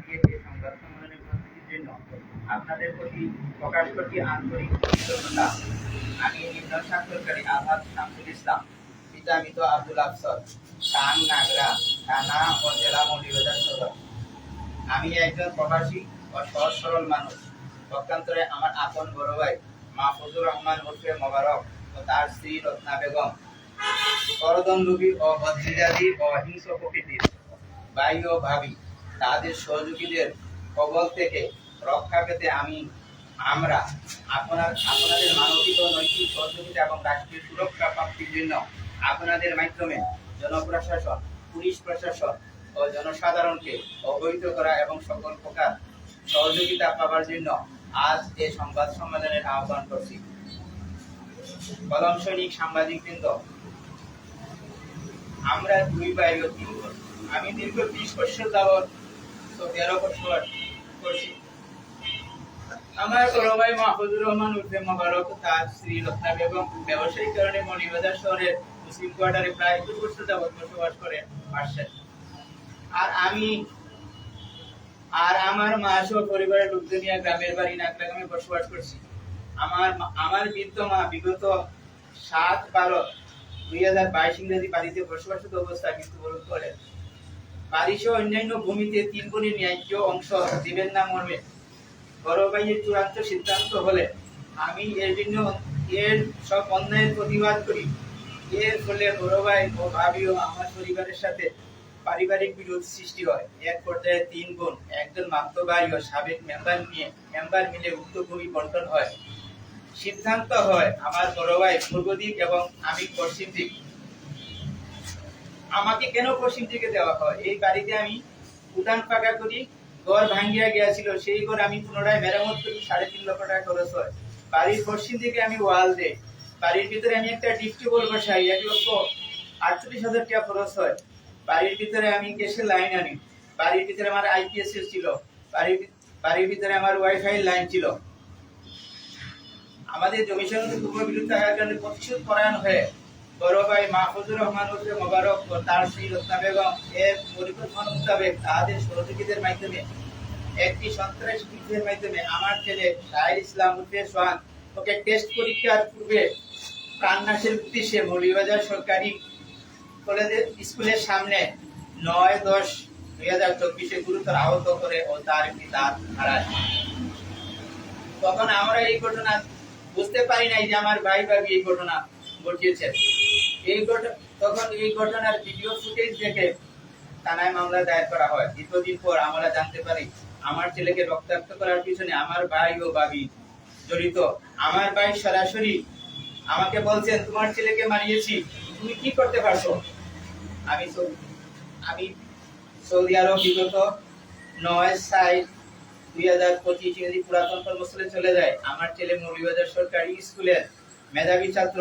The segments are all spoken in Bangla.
সংবাদ সম্মেলনে উপস্থিতির জন্য আপনাদের প্রতি প্রকাশ করছি আন্তরিক কৃতজ্ঞতা। আমি নিম্ন আহাদ শামসুল ইসলাম। আব্দুল আফসর টান নাগরা, থানা ও জেলা মৌলিবাজার সদর আমি একজন প্রবাসী ও সহজ সরল মানুষ। পক্ষান্তরে আমার আপন বড় ভাই মাহফুজুর রহমান ওরফে মোবারক ও তার স্ত্রী রত্না বেগম। করদণ্ডবী ও বদ্রিজাদি ও অহিংস প্রকৃতির ভাই ও ভাবি। তাদের সহযোগীদের কবল থেকে রক্ষা পেতে আমি, আমরা আপনার, আপনাদের মানবিক ও নৈতিক সহযোগিতা এবং রাষ্ট্রীয় সুরক্ষা প্রাপ্তির জন্য আপনাদের মাধ্যমে জনপ্রশাসন, পুলিশ প্রশাসন ও জনসাধারণকে অবহিত করা এবং সকল প্রকার সহযোগিতা পাওয়ার জন্য আজ এ সংবাদ সম্মেলনের আহ্বান করছি। কলম সৈনিক সাংবাদিকবৃন্দ আমরা দুই ও তিন আমি দীর্ঘ বিশ বছর যাবৎ আমার বড় মাহফুজুর রহমান উর্ফে মোবারক, তার স্ত্রী রত্না বেগম ব্যবসায়িক কারণে মৌলিবাজার শহরের মুসলিম কোয়ার্টারে প্রায় দু বছর যাবৎ বসবাস করে আসছেন। আর আমি, আর আমার মা সহ পরিবারের লোকজন নিয়ে গ্রামের বাড়ি নাগরা গ্রামে বসবাস করছি। আমার আমার বৃদ্ধ মা বিগত সাত বারো দুই হাজার বাইশ ইংরেজি বাড়িতে বসবাসত অবস্থায় মৃত্যুবরণ করেন। সহ অন্যান্য ভূমিতে তিন কোটি ন্যায্য অংশ দিবেন না মর্মে। বড় ভাইয়ের চূড়ান্ত সিদ্ধান্ত হলে আমি এর জন্য এর সব অন্যায়ের প্রতিবাদ করি। এর ফলে বড় ও ভাবি ও আমার পরিবারের সাথে পারিবারিক বিরোধ সৃষ্টি হয়। এক পর্যায়ে তিন বোন একজন মাত্র ভাই ও সাবেক মেম্বার নিয়ে মেম্বার মিলে উক্ত ভূমি বন্টন হয়। সিদ্ধান্ত হয়, আমার বড় ভাই পূর্ব দিক এবং আমি পশ্চিম দিক। আমাকে কেন পশ্চিম দিকে দেওয়া হয়? এই বাড়িতে আমি উঠান পাকা করি, ঘর ভাঙ্গিয়া গিয়েছিল, সেই ঘর আমি পুনরায় মেরামত করি, সাড়ে তিন লক্ষ টাকা খরচ হয়। বাড়ির পশ্চিম দিকে আমি ওয়াল দেই। বাড়ির ভিতরে আমি একটা ডিপটি বল বসাই, এক লক্ষ আটচল্লিশ হাজার টাকা খরচ হয়। বাড়ির ভিতরে আমি গ্যাসের লাইন আনি। বাড়ির ভিতরে আমার আইপিএস ছিল। বাড়ির বাড়ির ভিতরে আমার ওয়াইফাই লাইন ছিল। আমাদের জমি সংক্রান্ত পূর্ব বিরোধ থাকার কারণে প্রতিশোধ পরায়ণ হয়ে বড় ভাই মাহফুজুর রহমান মোবারক ও তার রত্না বেগম এর পরিকল্পনা মোতাবেক তাদের সহযোগীদের মাধ্যমে, একটি সন্ত্রাস মাধ্যমে আমার ছেলে শাহির ইসলাম সোহান ওকে টেস্ট পরীক্ষার পূর্বে প্রাণনাশের উদ্দেশ্যে সরকারি কলেজের স্কুলের সামনে নয় দশ দুই হাজার চব্বিশে গুরুতর আহত করে ও তার একটি দাঁত হারায় তখন আমরা এই ঘটনা বুঝতে পারি নাই যে আমার ভাই ভাবি এই ঘটনা। ঘটিয়েছে এই তখন এই ঘটনার ভিডিও ফুটেজ দেখে থানায় মামলা দায়ের করা হয়। দীর্ঘদিন পর আমরা জানতে পারি, আমার ছেলেকে রক্তাক্ত করার পিছনে আমার ভাই ও ভাবি জড়িত। আমার ভাই সরাসরি আমাকে বলছেন, তোমার ছেলেকে মারিয়েছি, তুমি কি করতে পারছ? আমি আমি সৌদি আরব বিগত নয় সাইট দুই হাজার পঁচিশ পুরাতন কর্মস্থলে চলে যায়। আমার ছেলে মৌলিবাজার সরকারি স্কুলের মেধাবী ছাত্র।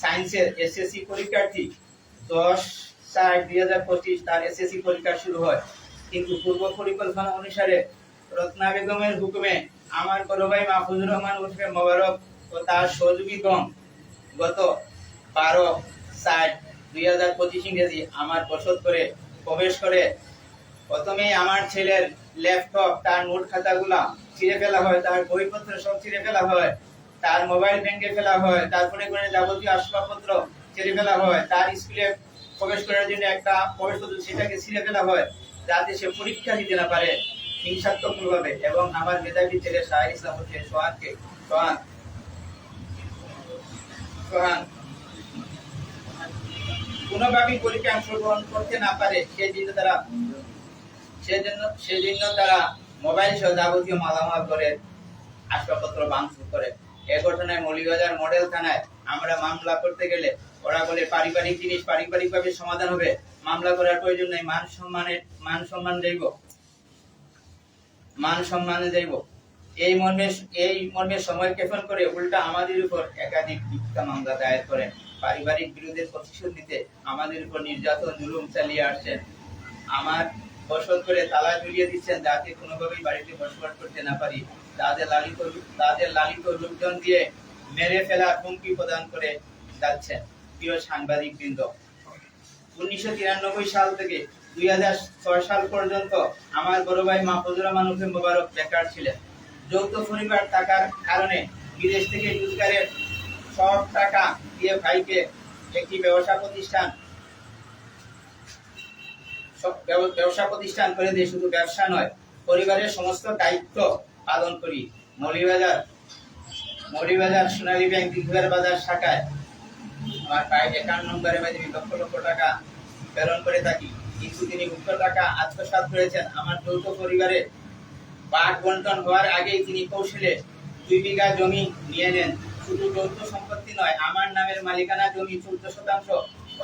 সায়েন্সের এসএসসি পরীক্ষার্থী দশ চার দুই হাজার পঁচিশ তার এসএসসি পরীক্ষা শুরু হয়। কিন্তু পূর্ব পরিকল্পনা অনুসারে রত্না বেগমের হুকুমে আমার বড় ভাই মাহফুজুর রহমান উর্ফে মোবারক ও তার সহযোগীগণ গত বারো ষাট দুই হাজার পঁচিশ ইংরেজি আমার বসত করে প্রবেশ করে। প্রথমে আমার ছেলের ল্যাপটপ তার নোট খাতাগুলা ছিঁড়ে ফেলা হয়, তার বইপত্র সব ছিঁড়ে ফেলা হয়। তার মোবাইল ভেঙে ফেলা হয় তারপরে করে যাবতীয় আসবাবপত্র ছিঁড়ে ফেলা হয়, তার স্কুলে প্রবেশ করার জন্য একটা প্রবেশপত্র সেটাকে ছিঁড়ে ফেলা হয়, যাতে সে পরীক্ষা দিতে না পারে হিংসাত্মকভাবে। এবং আমার মেধাবী ছেলে শাহির ইসলাম হচ্ছে সোহানকে, সোহান সোহান পরীক্ষায় অংশগ্রহণ করতে না পারে সেই তারা, সেজন্য সেজন্য তারা মোবাইল সহ যাবতীয় মালামাল করে, আসবাবপত্র ভাঙচুর করে। ঘটনায় মৌলিবাজার মডেল থানায় আমরা মামলা করতে গেলে ওরা বলে পারিবারিক জিনিস পারিবারিক ভাবে সমাধান হবে। মামলা করার প্রয়োজন নেই, মান সম্মানের, মান সম্মান যাইব মান সম্মানে যাইব এই মর্মে এই মর্মে সময় ক্ষেপণ করে উল্টা আমাদের উপর একাধিক মিথ্যা মামলা দায়ের করেন। পারিবারিক বিরোধের প্রতিশোধ নিতে আমাদের উপর নির্যাতন, জুলুম চালিয়ে আসছেন। আমার বসত করে তালা ঝুলিয়ে দিচ্ছেন যাতে কোনোভাবেই বাড়িতে বসবাস করতে না পারি। তাদের লালিত লালিত লোকজন দিয়ে মেরে ফেলার হুমকি প্রদান করে যাচ্ছেন প্রিয় সাংবাদিক বৃন্দ উনিশশো তিরানব্বই সাল থেকে দুই হাজার ছয় সাল পর্যন্ত আমার বড় ভাই মাহফুজুর রহমান মোবারক বেকার ছিলেন। যৌথ পরিবার থাকার কারণে বিদেশ থেকে রোজগারের সব টাকা দিয়ে ভাইকে একটি ব্যবসা প্রতিষ্ঠান ব্যবসা প্রতিষ্ঠান করে দিয়ে শুধু ব্যবসা নয়, পরিবারের সমস্ত দায়িত্ব পালন করি। মৌলিবাজার মৌলিবাজার সোনালী ব্যাংক দিঘার বাজার শাখায় আমার প্রায় একান্ন নম্বরের মাধ্যমে লক্ষ লক্ষ টাকা প্রেরণ করে থাকি। কিন্তু তিনি উক্ত টাকা আত্মসাৎ করেছেন। আমার যৌথ পরিবারে বাঘ বন্টন হওয়ার আগেই তিনি কৌশলে দুই বিঘা জমি নিয়ে নেন। শুধু যৌথ সম্পত্তি নয়, আমার নামের মালিকানা জমি চৌদ্দ শতাংশ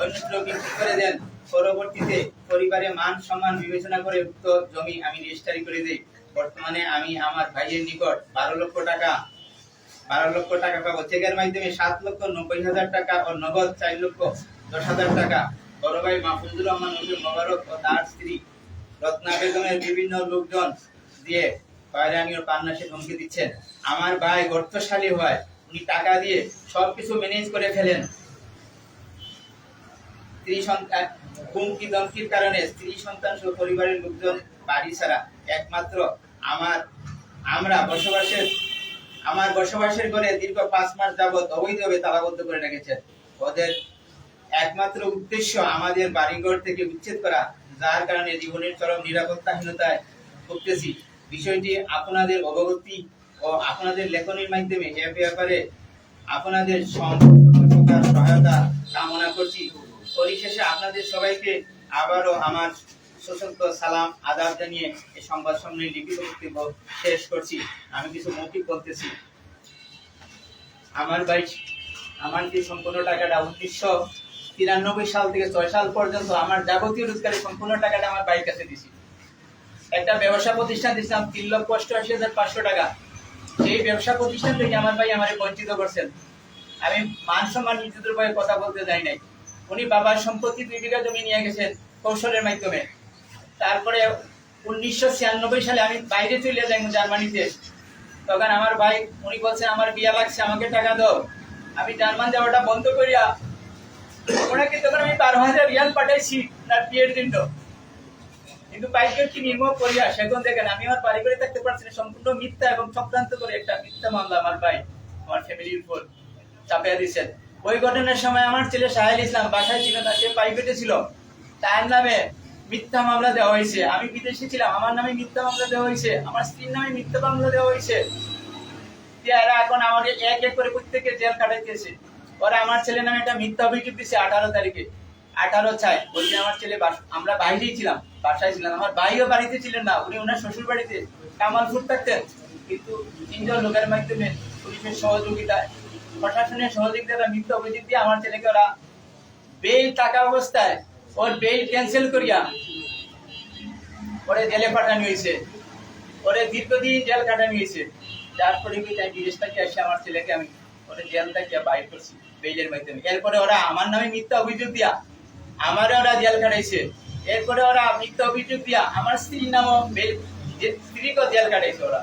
অন্যত্র বিক্রি করে দেন। পরবর্তীতে পরিবারে মান সম্মান বিবেচনা করে উক্ত জমি আমি রেজিস্ট্রি করে দিই। বর্তমানে আমি আমার ভাইয়ের নিকট বারো লক্ষ টাকা, বারো লক্ষ টাকা পাবো। চেকের মাধ্যমে সাত লক্ষ নব্বই হাজার টাকা ও নগদ চার লক্ষ দশ হাজার টাকা। বড় ভাই মাহফুজুর রহমান নবী মোবারক ও তার স্ত্রী রত্না বেগমের বিভিন্ন লোকজন দিয়ে হয়রানি ও পান্নাসে ধমকি দিচ্ছেন। আমার ভাই গর্তশালী হয়, উনি টাকা দিয়ে সবকিছু ম্যানেজ করে ফেলেন। স্ত্রী সন্তান হুমকি ধমকির কারণে স্ত্রী সন্তান সহ পরিবারের লোকজন বাড়ি ছাড়া একমাত্র আমার, আমরা বসবাসের, আমার বসবাসের ঘরে দীর্ঘ পাঁচ মাস যাবৎ অবৈধভাবে তালাবদ্ধ করে রেখেছেন। ওদের একমাত্র উদ্দেশ্য আমাদের বাড়িঘর থেকে উচ্ছেদ করা, যার কারণে জীবনের চরম নিরাপত্তাহীনতায় ভুগতেছি। বিষয়টি আপনাদের অবগতি ও আপনাদের লেখনের মাধ্যমে এ ব্যাপারে আপনাদের সহায়তা কামনা করছি। পরিশেষে আপনাদের সবাইকে আবারও আমার সশস্ত্র সালাম, আদাব জানিয়ে এই সংবাদ সম্মেলনে লিখিত বক্তব্য শেষ করছি। আমি কিছু মৌখিক বলতেছি। আমার ভাই আমার যে সম্পূর্ণ টাকাটা উনিশশো তিরানব্বই সাল থেকে ছয় সাল পর্যন্ত আমার যাবতীয় রোজগারের সম্পূর্ণ টাকাটা আমার ভাইয়ের কাছে দিছি। একটা ব্যবসা প্রতিষ্ঠান দিয়েছিলাম, তিন লক্ষ অষ্টআশি হাজার পাঁচশো টাকা। সেই ব্যবসা প্রতিষ্ঠান থেকে আমার ভাই আমার বঞ্চিত করছেন। আমি মান সম্মান নিজেদের ভয়ে কথা বলতে যাই নাই। উনি বাবার সম্পত্তি দুই বিঘা জমি নিয়ে গেছেন কৌশলের মাধ্যমে। তারপরে উনিশশো ছিয়ানব্বই সালে আমি বাইরে চলে যাই জার্মানিতে। তখন আমার ভাই, উনি বলছেন, আমার বিয়া লাগছে, আমাকে টাকা দাও। আমি জার্মান যাওয়াটা বন্ধ করিয়া ওনাকে তখন আমি বারো হাজার রিয়াল পাঠাইছি তার বিয়ের জন্য। কিন্তু বাইকে কি নির্মম করিয়া সেখান দেখেন, আমি আমার বাড়ি করে থাকতে পারছি না, সম্পূর্ণ মিথ্যা এবং চক্রান্ত করে একটা মিথ্যা মামলা আমার ভাই, আমার ফ্যামিলির উপর চাপিয়া দিচ্ছেন ওই ঘটনার সময় আমার ছেলে সাহেল ইসলাম বাসায় ছিল না, সে প্রাইভেটে ছিল। তার নামে মিথ্যা মামলা দেওয়া হয়েছে। আমি বিদেশে ছিলাম, আমার নামে মিথ্যা মামলা দেওয়া হয়েছে, আমার স্ত্রীর নামে মিথ্যা মামলা দেওয়া হয়েছে। এরা এখন আমাকে এক এক করে প্রত্যেকে জেল কাটাইতেছে ওরা আমার ছেলে নামে একটা মিথ্যা অভিযোগ দিচ্ছে আঠারো তারিখে। আঠারো চাই দিন আমার ছেলে আমরা বাইরেই ছিলাম, বাসায় ছিলাম। আমার ভাইও বাড়িতে ছিলেন না, উনি ওনার শ্বশুর বাড়িতে, কামালপুর থাকতেন। কিন্তু তিনজন লোকের মাধ্যমে পুলিশের সহযোগিতায় প্রশাসনের সহযোগিতা মিথ্যা অভিযোগ দিয়ে আমার ছেলেকে ওরা বেল টাকা অবস্থায় ওর বেল ক্যান্সেল করিয়া ওরে জেলে পাঠানো হয়েছে। ওরে দীর্ঘদিন জেল কাটানো হয়েছে। যার পরিপ্রেক্ষিতে আমি বিদেশ থেকে এসে আমার ছেলেকে আমি ওরে জেল থেকে বাইর করছি, বেইলের মাধ্যমে। এরপরে ওরা আমার নামে মিথ্যা অভিযোগ দিয়া আমারে ওরা জেল কাটাইছে। এরপরে ওরা মিথ্যা অভিযোগ দিয়া আমার স্ত্রীর নামও বেল স্ত্রীকেও জেল কাটাইছে ওরা।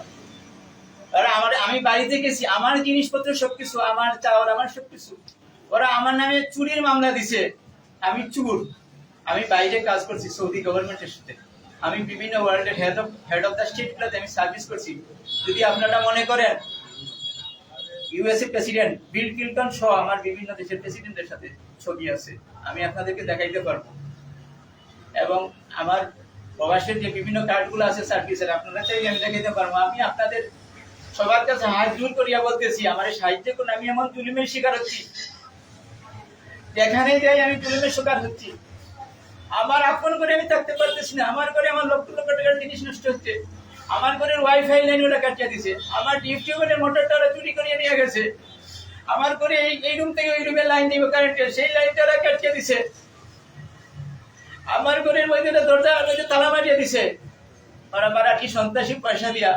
ওরা আমার আমি বাড়িতে গেছি, আমার জিনিসপত্র সবকিছু, আমার চাওয়ার আমার সবকিছু। ওরা আমার নামে চুরির মামলা দিছে। আমি চুর। আমি বাইরে কাজ করছি, সৌদি গভর্নমেন্টের সাথে। আমি বিভিন্ন ওয়ার্ল্ডের head of head of the state গুলোতে আমি সার্ভিস করছি। যদি আপনারা মনে করেন ইউএসএ প্রেসিডেন্ট বিল ক্লিন্টন সহ আমার বিভিন্ন দেশের প্রেসিডেন্টের সাথে ছবি আছে, আমি আপনাদেরকে দেখাইতে পারব। এবং আমার প্রবাসের যে বিভিন্ন কার্ডগুলো আছে সার্ভিসের আপনারা চাইলে আমি দেখাইতে পারব। আমি আপনাদের সবার কাছে হাত জোর করিয়া বলতেছি, আমার এই সাহায্য করুন আমি এমন জুলুমের শিকার হচ্ছি। যেখানে যাই আমি জুলুমের শিকার হচ্ছি। আমার আপন করে আমি থাকতে পারতেছি না। আমার ঘরে আমার লক্ষ লক্ষ টাকার জিনিস নষ্ট হচ্ছে। আমার ঘরের ওয়াইফাই লাইন ওরা কাটিয়ে দিছে। আমার টিউবওয়েলের মোটরটা ওরা চুরি করিয়ে নিয়ে গেছে। আমার ঘরে এই এই রুম থেকে ওই রুমে লাইন দিব কারেন্টের সেই লাইনটা ওরা কাটিয়ে দিছে। আমার ঘরের মধ্যে দরজা মধ্যে তালা মারিয়ে দিছে। ওরা বারা কি সন্ত্রাসী পয়সা দিয়া?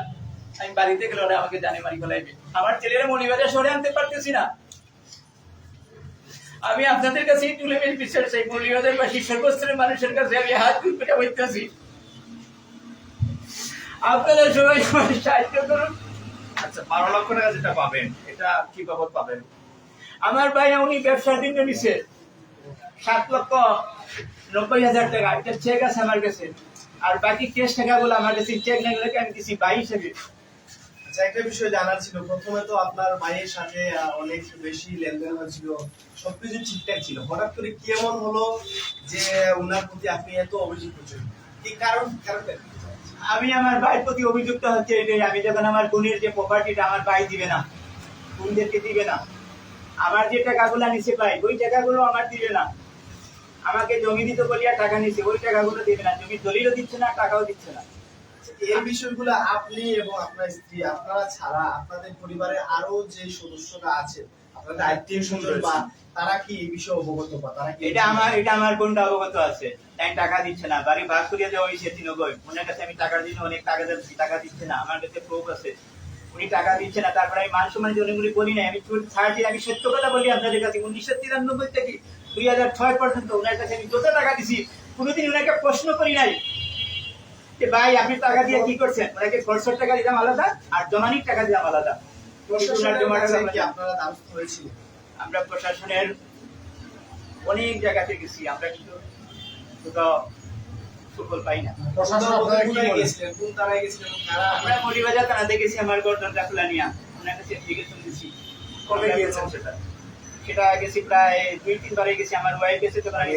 আমি বাড়িতে গেলে ওরা আমাকে জানে মারি ফেলাইবে। আমার ছেলেরা মনিবাজার সরে আনতে পারতেছি না। আমি আপনাদের কাছে তুলে মেরে বিচার চাই বা সর্বস্তরের মানুষের কাছে আমি হাত পেটে বইতেছি আপনারা সবাই আমার সাহায্য করুন। আচ্ছা বারো লক্ষ টাকা যেটা পাবেন এটা কি বাবদ পাবেন? আমার ভাই উনি ব্যবসার জন্য নিছে। সাত লক্ষ নব্বই হাজার টাকা। একটা চেক আছে আমার কাছে। আর বাকি ক্যাশ টাকাগুলো আমার কাছে চেক না গেলে আমি দিছি বাই হিসেবে একটা বিষয় জানার ছিল। প্রথমে তো আপনার সাথে অনেক বেশি লেনদেন হয়েছিল, সবকিছু ঠিকঠাক ছিল। হঠাৎ করে কেমন হলো যে প্রতি আপনি এত অভিযোগ করছেন? কি কারণ আমি আমার ভাইয়ের প্রতি অভিযুক্ত হচ্ছে এটাই আমি যখন আমার বোনের যে প্রপার্টিটা আমার ভাই দিবে না, বোনদেরকে দিবে না, আমার যে টাকাগুলো নিছে পাই ওই টাকাগুলো আমার দিবে না। আমাকে জমি দিতে বলিয়া টাকা নিছে, ওই টাকাগুলো দিবে না। জমি দলিলও দিচ্ছে না, টাকাও দিচ্ছে না। এই বিষয়গুলো আপনি এবং আপনার স্ত্রী, আপনারা ছাড়া আপনাদের পরিবারের আরও যে সদস্যরা আছে আপনাদের আত্মীয় স্বজন বা তারা কি এই বিষয়ে অবগত বা তারা এটা আমার এটা আমার অবগত আছে? তাই টাকা দিচ্ছে না। বাড়ি ভাগ করিয়ে দেওয়া হয়েছে ওনার কাছে আমি অনেক টাকা দিচ্ছি টাকা দিচ্ছে না। আমার কাছে প্রুফ আছে। উনি টাকা দিচ্ছে না, তারপরে আমি মান বলি না আমি ছাড়ছি আমি সত্য কথা বলি আপনাদের কাছে। উনিশশো তিরানব্বই থেকে দুই হাজার ছয় পর্যন্ত ওনার কাছে আমি যত টাকা দিছি, কোনোদিন ওনাকে প্রশ্ন করি নাই। যে ভাই আপনি টাকা দিয়ে কি করছেন? ওনাকে খরচের টাকা দিলাম আলাদা আর জমানির টাকা দিলাম আলাদা? আমরা- প্রশাসনের অনেক জায়গাতে গেছি আমরা কিন্তু সুফল পাই না। প্রশাসন আপনারা কি গেছিলেন? কোন তারায় গেছিলেন? কারা আমরা মরিবাজার থানাতে গেছি আমার ওনার কাছে কবে গিয়েছেন? সেটা। সেটা গেছি প্রায় দুই তিনবারে গেছি আমার ওয়াইফ গেছে আমি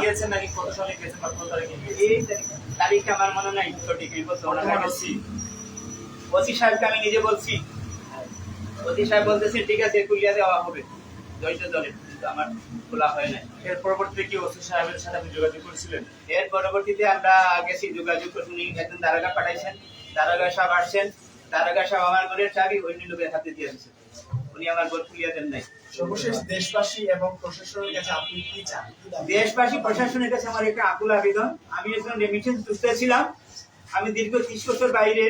গিয়েছেন নাকি? কত সালে গেছেন বা কত তারিখে এই তারিখ- তারিখটা আমার মনে নাই সঠিক এই গেছি ওসি সাহেবকে আমি নিজে বলছি। ওসি সাহেব বলতেছে ঠিক আছে কুলিয়া দেওয়া হবে। জয়িত দলে আমার খোলা হয় নাই। এর পরবর্তীতে কি ওসি সাহেবের সাথে আপনি যোগাযোগ করেছিলেন? এর পরবর্তীতে আমরা গেছি যোগাযোগ করে উনি একজন দারোগা পাঠাইছেন। দারোগা সাহেব আসছেন। দারোগা সাহেব আমার ঘরের চাবি অন্য লোকের হাতে দিয়ে দিয়েছে। উনি আমার ঘর খুলিয়া দেন নাই। সর্বশেষ দেশবাসী এবং প্রশাসনের কাছে আপনি কি চান? দেশবাসী, প্রশাসনের কাছে আমার একটা আকুল আবেদন। আমি একজন রেমিটেন্স বুঝতে ছিলাম। আমি দীর্ঘ ত্রিশ বছর বাইরে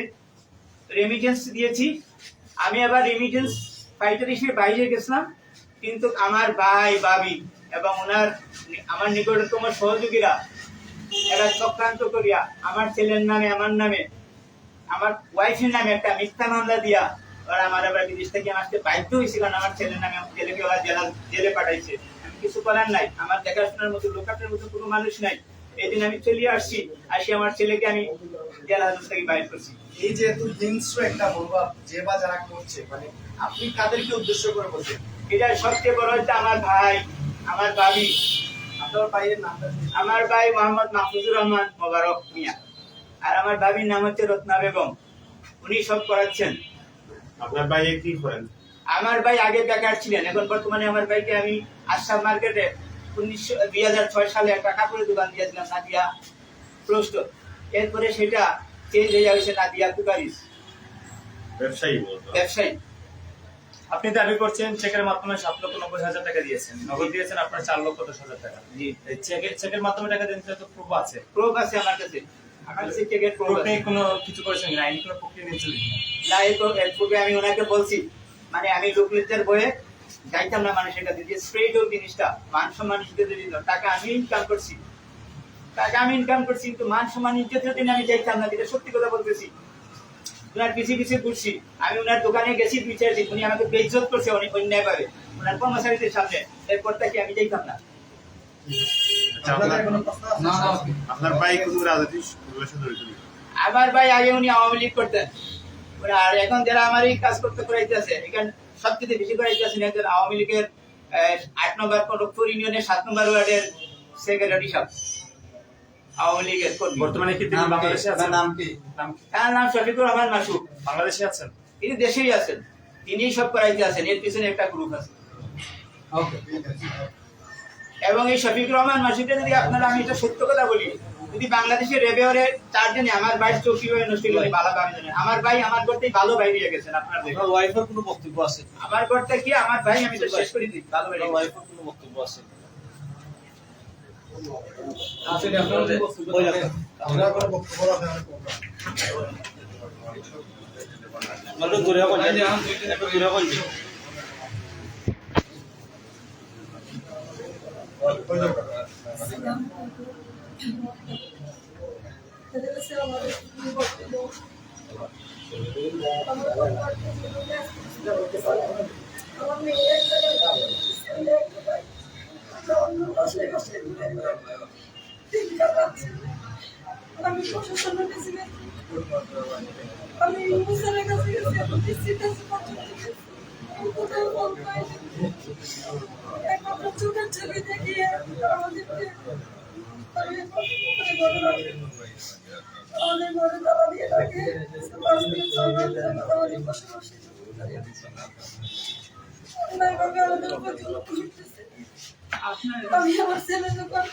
রেমিটেন্স দিয়েছি। আমি আবার রেমিটেন্স ফাইটার হিসেবে বাইরে গেছিলাম। কিন্তু আমার ভাই বাবি এবং ওনার আমার নিকটতম সহযোগীরা এরা চক্রান্ত করিয়া আমার ছেলের নামে, আমার নামে, আমার ওয়াইফের নামে একটা মিথ্যা মামলা দিয়া ওরা আমার আবার বিদেশ থেকে আসতে বাধ্য হয়েছে কারণ আমার ছেলের নামে আমার ছেলেকে ওরা জেলা জেলে পাঠাইছে। আমি কিছু করার নাই আমার দেখাশোনার মতো লোকাটের মতো কোনো মানুষ নাই। এই দিন আমি চলে আসছি আসি আমার ছেলেকে আমি জেলা হাজত থেকে বাইর করছি। এই যে এত হিংস্র একটা মনোভাব যে বা যারা করছে মানে আপনি কাদেরকে উদ্দেশ্য করে বলছেন? এটা সবচেয়ে বড় হচ্ছে আমার ভাই আমার বাবি আপনার ভাইয়ের নামটা কি? আমার ভাই মোহাম্মদ মাহফুজুর রহমান মোবারক মিয়া। আর আমার বাবির নাম হচ্ছে রত্না বেগম। উনি সব করাচ্ছেন। আপনার ভাই কি করেন? আমার ভাই আগে বেকার ছিলেন এখন বর্তমানে আমার ভাইকে আমি আসাম মার্কেটে উনিশশো দুই হাজার ছয় সালে একটা কাপড়ের দোকান দিয়েছিলাম নাদিয়া প্রস্তুত এরপরে সেটা চেঞ্জ হয়ে যাচ্ছে নাদিয়া কুকারিস ব্যবসায়ী ব্যবসায়ী। আপনি দাবি করছেন চেকের মাধ্যমে সাত লক্ষ নব্বই হাজার টাকা দিয়েছেন। নগদ দিয়েছেন আপনার চার লক্ষ দশ হাজার টাকা। জি। চেকের চেকের মাধ্যমে টাকা দিতে তো প্রুফ আছে। প্রোভ আছে আমার কাছে। আমার কাছে চেকের প্রুফ নেই কোনো কিছু করেছেন কিনা? আইনি কোনো প্রক্রিয়া নিয়েছিলেন? না এই তো এর পূর্বে আমি ওনাকে বলছি মানে আমি লোকলিতের বয়ে যাইতাম না মানুষের কাছে যে স্প্রেড ওই জিনিসটা মান সম্মান ইজ্জতের জন্য টাকা আমি ইনকাম করছি। টাকা আমি ইনকাম করছি কিন্তু মান সম্মান ইজ্জতের জন্য আমি যাইতাম না যেটা সত্যি কথা বলতেছি। ওনার পিছিয়ে পিছিয়ে ঘুরছি আমি ওনার দোকানে গেছি দুই চার দিন উনি আমাকে বেইজ্জত করছে অনেক অন্যায় ভাবে ওনার কর্মচারীদের সামনে এরপর থেকে আমি যাইতাম না। আচ্ছা, আপনার- কোনো প্রশ্ন আছে? আপনার ভাই কোনো রাজনীতি পরিবেশে জড়িত নেই। আমার ভাই আগে উনি আওয়ামী লীগ করতেন। আর এখন যারা আমার এই কাজ করতে করাইতেছে এখানে সবচেয়ে বেশি করাইতেছেন একজন আওয়ামী লীগের আহ, আট নম্বর খড়গপুর ইউনিয়নের সাত নম্বর ওয়ার্ডের সেক্রেটারি সাহেব। আওয়ামী লীগের বর্তমানে কি তিনি বাংলাদেশে আছেন? নাম কি? নাম কি? তার নাম শফিকুর রহমান মাসুক বাংলাদেশে আছেন? তিনি দেশেই আছেন। তিনি সব করাইতে আছেন। এর পিছনে একটা গ্রুপ আছে। এবং এই শফিকুর রহমান মাসুদকে যদি আপনারা আমি এটা সত্য কথা বলি যদি বাংলাদেশের রেবেওয়ারে চারজনে আমার ভাই চৌকি হয়ে নষ্ট হলে ভালো পাবে জানেন আমার ভাই আমার করতেই ভালো ভাই দিয়ে গেছেন আপনার দেখে। আপনার ওয়াইফের কোনো বক্তব্য আছে? আমার করতে কি আমার ভাই আমি তো শেষ করে দিই ভালো ভাই আপনার ওয়াইফের কোনো বক্তব্য আছে? ওই রাখেন। আমি প্রশাসনের আমি মুসারের কাছে গেছি আমি যখন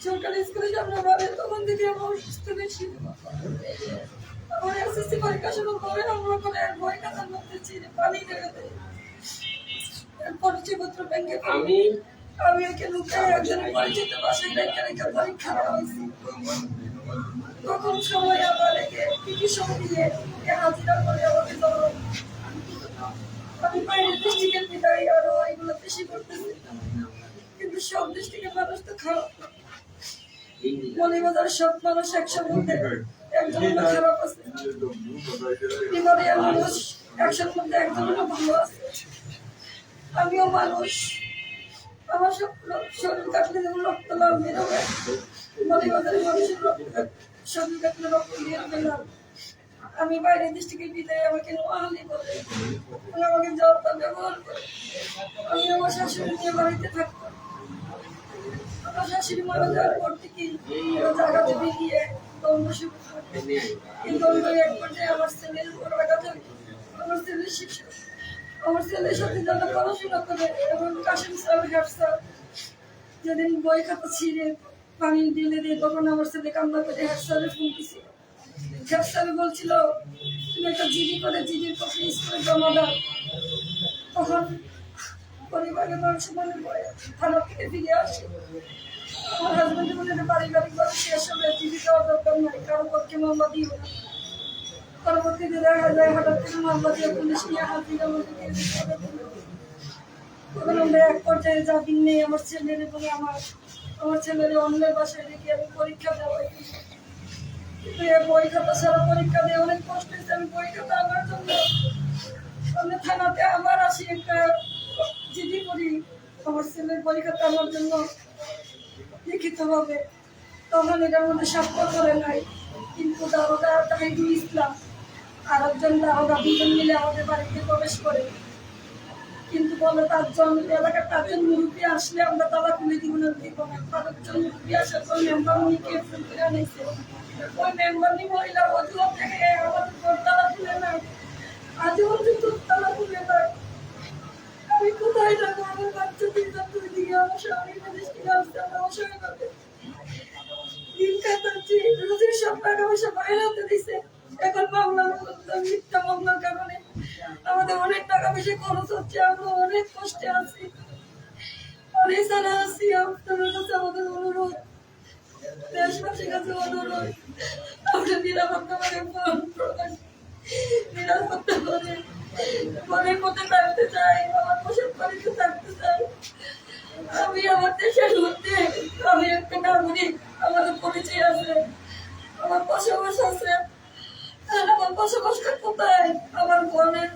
সরকারি স্কুলে সামনে পড়ে তখন থেকে আমার অসুস্থ বেশি। আমার এসএসসি পরীক্ষা শুরু করে আমরা করে বই খাতার মধ্যে পানি দেয় পরিচয়পত্র ব্যাংকে আমি আমি একে লুকাই একজনের পরিচিত বাসায় রেখে রেখে পরীক্ষা হয়েছে। তখন সময় আবার একে পিটিশন দিয়ে ওকে হাজিরা করে আমাকে ধরো আমি বাইরে ডিস্ট্রিক্টের বিদায় আরও এগুলো বেশি করতেছি। কিন্তু সব ডিস্ট্রিক্টের মানুষ তো খারাপ মনিবাজার সব মানুষ একশোর মধ্যে একজন খারাপ আছে। মানুষ একশোর মধ্যে একজন ভালো আছে। আমিও মানুষ। আমার সব শরীর কাটলে যেমন রক্ত লাভ বেরোবে মনিবাজারের মানুষের শরীর কাটলে রক্ত বের পেলাম আমি বাইরের ডিস্ট্রিক্টের বিদায় আমাকে করে ওরা আমাকে জবটা ব্যবহার করে। আমি আমার শাশুড়ি নিয়ে বাড়িতে থাকতাম আমার শাশুড়ি মারা যাওয়ার পর থেকে জায়গাতে বেরিয়ে দ্বন্দ্ব শুরু করে এই দ্বন্দ্ব এক পর্যায়ে আমার ছেলের উপর আঘাত আমার ছেলের শিক্ষা আমার ছেলের সাথে যারা পড়াশোনা করে, এবং কাশিম স্যার হেড স্যার, যেদিন বই খাতা ছিঁড়ে পানি ঢেলে দিয়ে, তখন আমার ছেলে কান্না করে হেড স্যারের ফোন দিছিল হেড স্যার বলছিল, তুমি একটা জিডি করে, জিডির কপি স্কুলে জমা দাও। তখন পরিবারের মানুষ মনে পড়ে থানা থেকে ফিরে আসে। আমার মনে হয় পারিবারিক ভাবে শেষ হবে জিডি দেওয়া দরকার নাই, কারও পক্ষে মামলা দিও না। পরবর্তীতে দেখা যায় হঠাৎ করে মামলা পুলিশ নিয়ে হাজিরা। তখন আমরা এক পর্যায়ে জামিন নেই আমার ছেলের এবং আমার আমার ছেলের অন্যের বাসায় রেখে আমি পরীক্ষা দেওয়াই। কিন্তু এই বই সারা পরীক্ষা দিয়ে অনেক কষ্ট হয়েছে। আমি বই খাতা জন্য আমি থানাতে আমার আসি একটা জিডি করি। আমার ছেলের খাতা আমার জন্য লিখিত হবে। তখন এটার মধ্যে স্বাক্ষর করে নাই। কিন্তু দারোগা তাহিদুল ইসলাম আর একজন দুজন মিলে আমাদের বাড়িতে প্রবেশ করে। কিন্তু বলে পাঁচজন এলাকার পাঁচজন মুরব্বী আসলে আমরা তালা খুলে দিব না দিব না। পাঁচজন মুরব্বী আসার পর মেম্বার উনিকে ফোন করে আনাইছে ওই মেম্বার নি মহিলা, অজুহাত থেকে আমাদের ঘর তালা খুলে নাই আজও পর্যন্ত তালা খুলে নাই আমি কোথায় যাব? আমার বাচ্চা তিনজন দুই দিকে আমার স্বামী বিদেশ থেকে আসছে আমার অসহায় ভাবে দিন কাটাচ্ছি, রোজের সব টাকা পয়সা বাইরে হাতে দিছে। এখন মামলা মিথ্যা মামলার কারণে। আমাদের অনেক টাকা পয়সা খরচ হচ্ছে, আমরা অনেক কষ্টে আছি। অনেক সারা আছি, আপনাদের কাছে আমাদের অনুরোধ। দেশবাসীর কাছে অনুরোধ। আমরা নিরাপত্তা করে প্রকাশ নিরাপত্তা করে ঘরের মধ্যে থাকতে চাই, আমার পোশাক বাড়িতে থাকতে চাই। আমি আমার দেশের মধ্যে, আমি একটা নাগরিক আমাদের পরিচয় আছে, আমার বসবাস আছে। আমার বসবাসটা কোথায় আমার বোনের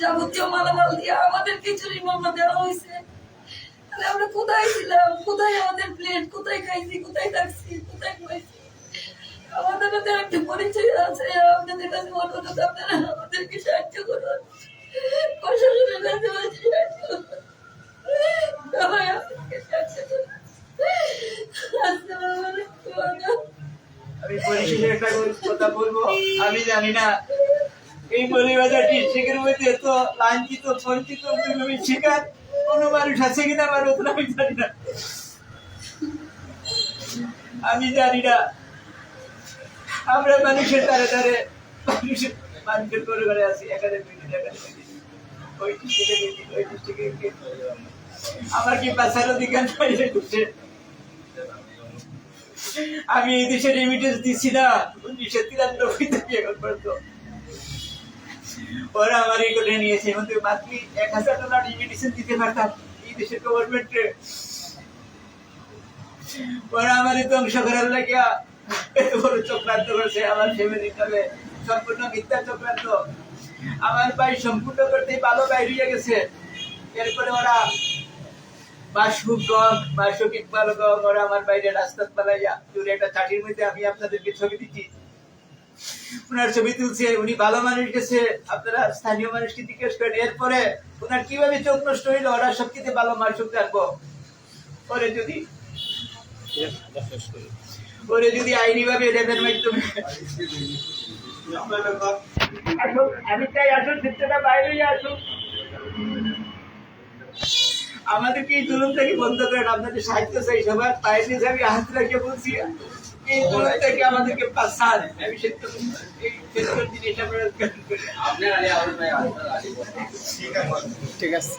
যাবতীয় মালামাল দিয়ে আমাদের খিচুড়ি মামলা দেওয়া হয়েছে তাহলে আমরা কোথায় ছিলাম কোথায় আমাদের প্লেট কোথায় খাইছি কোথায় থাকছি কোথায় খাইছি আমাদের কাছে একটা পরিচয় আছে আপনাদের কাছে অনুরোধ আপনারা আমাদেরকে সাহায্য করুন প্রশাসনের কাছে বলছি সাহায্য করুন। সবাই আমাদেরকে সাহায্য করুন। আসসালামু আলাইকুম। আমি পরিশেষে একটা কথা বলব আমি জানি না। এই পরিবারের ডিস্ট্রিক্টের মধ্যে তো লাঞ্ছিত, বঞ্চিত দুর্গমী শিকার, কোনো মানুষ আছে কিনা আমার ওটা আমি জানি না। আমি জানি না। আমরা মানুষের তারে তারে মানুষের মানুষের করে করে আছি এখানে ওই ডিস্ট্রিক্টে ওই ডিস্ট্রিক্টে আমার কি বাঁচার অধিকার? আমি এই দেশে রেমিটেন্স দিচ্ছি না। উনিশশো তিরানব্বই থেকে ওরা আমার করে নিয়েছে। মাত্র এক হাজার ডলার দিতে পারতাম এই দেশের গভর্নমেন্টে ওরা আমার করার এত বড় চক্রান্ত আমার সম্পূর্ণ মিথ্যা চক্রান্ত। আমার ভাই সম্পূর্ণ করতে ভালো বাইরে গেছে। এরপরে ওরা বাসুগণ বাসুক ইকবালগণ ওরা আমার বাইরে রাস্তা পালাইয়া দূরে একটা চাটির মধ্যে আমি আপনাদেরকে ছবি দিচ্ছি। ওনার ছবি তুলছে, উনি ভালো মানুষ গেছে, আপনারা স্থানীয় মানুষকে জিজ্ঞেস করেন, এরপরে ওনার কীভাবে চোখ নষ্ট হইল? ওরা সবকিছু ভালো মানুষ রাখব পরে যদি ওরে যদি আইনি ভাবে রেপের মাধ্যমে আমি চাই আসুন চিত্রটা বাইরে আসুন আমাদেরকে এই জুলুম থেকে বন্ধ করেন আপনাদের সাহিত্য চাই সবার তাই নিচে আমি হাত রেখে বলছি এই জুলুম থেকে আমাদেরকে আমি সত্য জিনিস আপনারা ঠিক আছে।